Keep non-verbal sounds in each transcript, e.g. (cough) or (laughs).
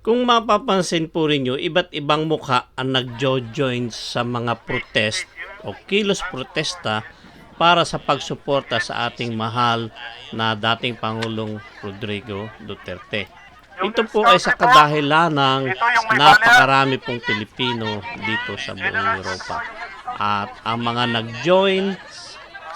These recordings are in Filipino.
Kung mapapansin po rin nyo, iba't ibang mukha ang nagjo-join sa mga protest o kilos protesta para sa pagsuporta sa ating mahal na dating Pangulong Rodrigo Duterte. Ito po ay sa kadahilan ng napakarami pong Pilipino dito sa buong Europa. At ang mga nag-join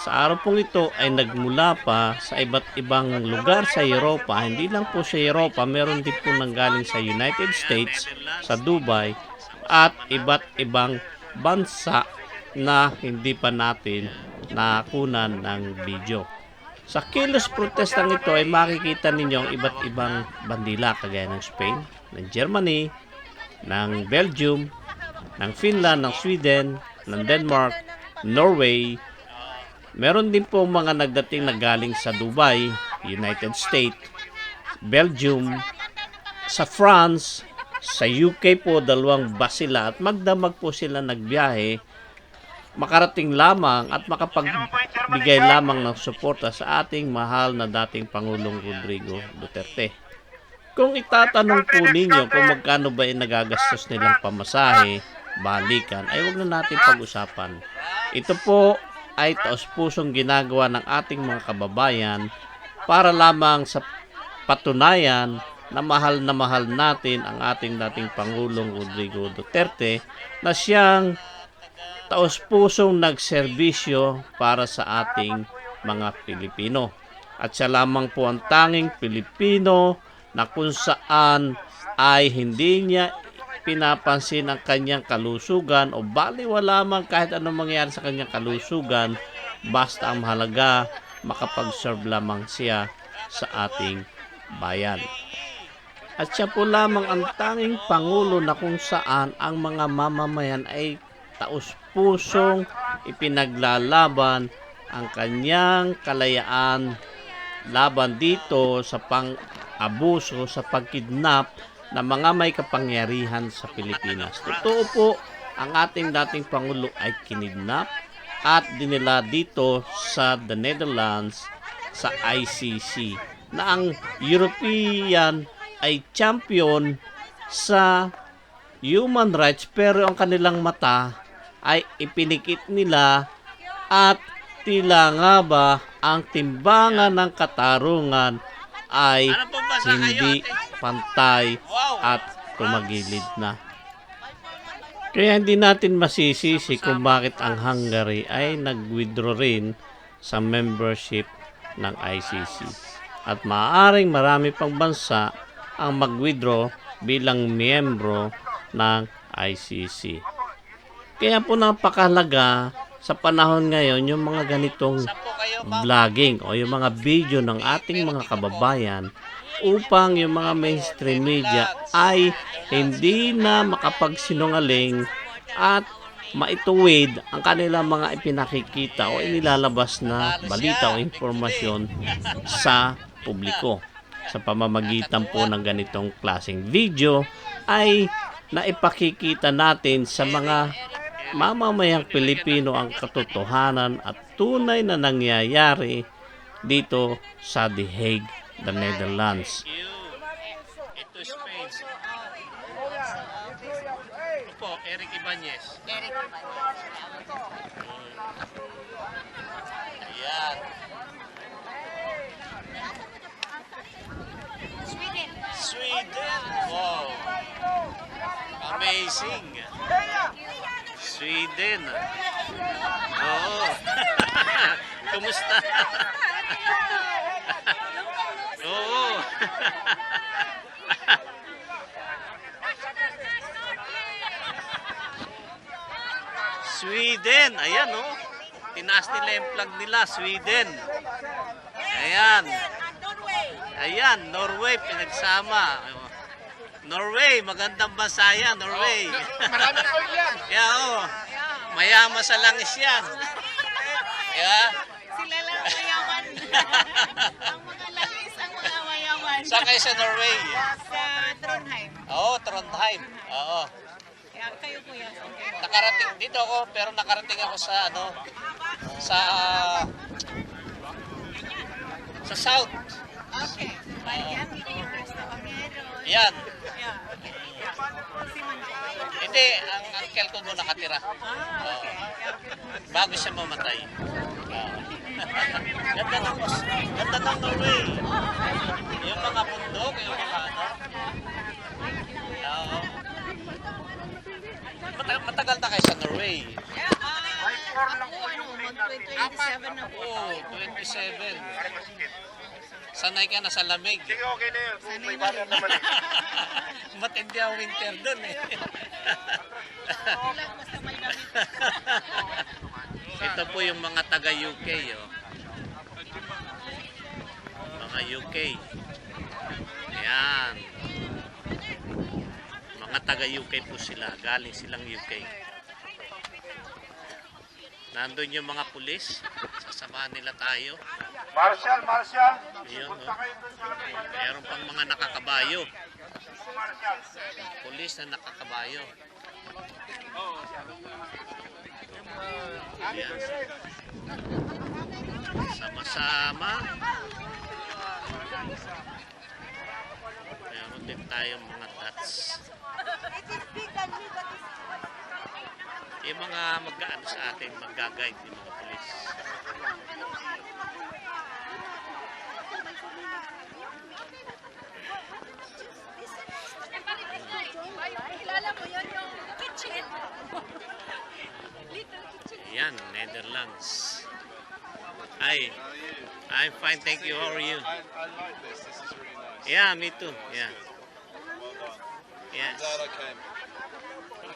sa araw pong ito ay nagmula pa sa iba't ibang lugar sa Europa. Hindi lang po sa Europa, meron din po nanggaling sa United States, sa Dubai, at iba't ibang bansa na hindi pa natin nakunan ng video. Sa kilos protestang ito ay makikita ninyo ang iba't ibang bandila kagaya ng Spain, ng Germany, ng Belgium, ng Finland, ng Sweden, ng Denmark, Norway, Meron din po mga nagdating na galing sa Dubai, United States, Belgium, sa France, sa UK po dalawang bus sila at magdamag po sila nagbiyahe makarating lamang at makapagbigay lamang ng suporta sa ating mahal na dating Pangulong Rodrigo Duterte. Kung itatanong po ninyo kung magkano ba yung nagagastos nilang pamasahe, balikan, ay wag na natin pag-usapan. Ito po ay taos-pusong ginagawa ng ating mga kababayan para lamang sa patunayan na mahal na mahal natin ang ating dating Pangulong Rodrigo Duterte na siyang taos-pusong nagserbisyo para sa ating mga Pilipino. At siya lamang po ang tanging Pilipino na kung saan ay hindi niya pinapansin ang kanyang kalusugan o baliwala lamang kahit anong mangyari sa kanyang kalusugan basta ang mahalaga makapag-serve lamang siya sa ating bayan. At siya po lamang ang tanging pangulo na kung saan ang mga mamamayan ay taus-pusong ipinaglalaban ang kanyang kalayaan laban dito sa pang-abuso, sa pagkidnap na mga may kapangyarihan sa Pilipinas. Totoo po, ang ating dating Pangulo ay kinidnap at dinila dito sa the Netherlands sa ICC na ang European ay champion sa human rights pero ang kanilang mata ay ipinikit nila at tila nga ba ang timbangan ng katarungan ay hindi pantay at tumagilid na. Kaya hindi natin masisisi kung bakit ang Hungary ay nag-withdraw rin sa membership ng ICC. At maaaring marami pang bansa ang mag-withdraw bilang miyembro ng ICC. Kaya po napakahalaga sa panahon ngayon yung mga ganitong vlogging o yung mga video ng ating mga kababayan upang yung mga mainstream media ay hindi na makapagsinungaling at maituwid ang kanilang mga ipinakikita o inilalabas na balita o informasyon sa publiko. Sa pamamagitan po ng ganitong klaseng video ay naipakikita natin sa mga mamamayang Pilipino ang katotohanan at tunay na nangyayari dito sa The Hague, the Netherlands. Ito Spain. Ito Eric Ibanez. Eric Ayan. Sweden. Sweden. Wow. Amazing. Sweden. Oo. (laughs) Kumusta? (laughs) Oo. (laughs) Sweden. Ayan, oh. Tinaas nila yung flag nila. Sweden. Ayan. Ayan, Norway, pinagsama. Norway, magandang bansa yan, Norway. Marami po yan. yeah, oh. Mayama sa langis yan. Yeah. Sila lang mayaman. (laughs) ang mga langis ang mga mayaman. Saan kayo sa Norway? Sa Trondheim. Oo, Trondheim. Oo. Kaya kayo kuya. Nakarating dito ako, pero nakarating ako sa ano, sa sa South. Okay. Baquero. Yan. Hindi, ang uncle ko doon nakatira. Ah, okay. Bago siya mamatay. Oo. (laughs) ganda ng ganda ng Norway. Yung mga bundok, yung mga ano. Oo. Mata- matagal na kayo sa Norway. Yeah, ah, ako, ano, mag-27 na po. Oo, 27. Sanay ka na sa lamig. Sige, okay na yun. Sanay May rin. naman eh. (laughs) Matindi ang winter doon eh. Ilang basta may damit. Ito po yung mga taga UK, oh. Mga UK. Ayan. Mga taga UK po sila. Galing silang UK. Nandun yung mga pulis. Sasamahan nila tayo. Marshall, Marshall. Ayun, oh. kayo dun sa labas. Meron pang mga nakakabayo. Pulis na nakakabayo. Ayan. Sama-sama. Meron din tayong mga dots. Yung mga mag-ano sa atin, mag-guide yung mga pulis. Kilala mo yun yung kitchen. Little kitchen. Ayan, Netherlands. Hi. I'm fine, thank you. How are you? I, I like this. This is really nice. Yeah, me too. Yeah. Yes. Glad I came.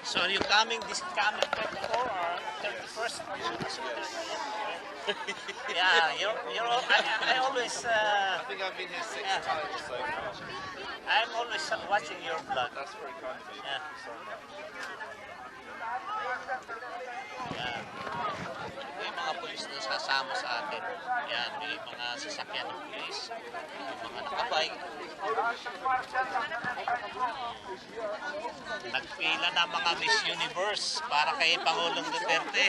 So are you coming this coming 24 or 31st? yeah, you're, you're, I, I always, uh, I think I've been here six Yeah. times so far. I'm always watching your vlog. That's very kind of you. Yeah. Yeah. May mga pulis na sasama sa atin. Yan, may mga sasakyan ng pulis. May mga nakabike. Nagpila na mga Miss Universe para kay Pangulong Duterte.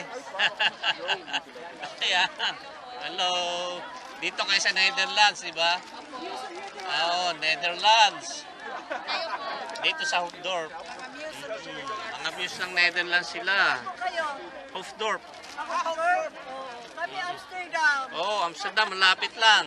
(laughs) Ayan. Hello. Dito kayo sa Netherlands, di ba? Oo, Netherlands. Dito sa Hoofddorp. Mm, Mga views ng Netherlands sila. Kayo, Hoofddorp. Howard. Kami Amsterdam. Oh, Amsterdam, malapit lang.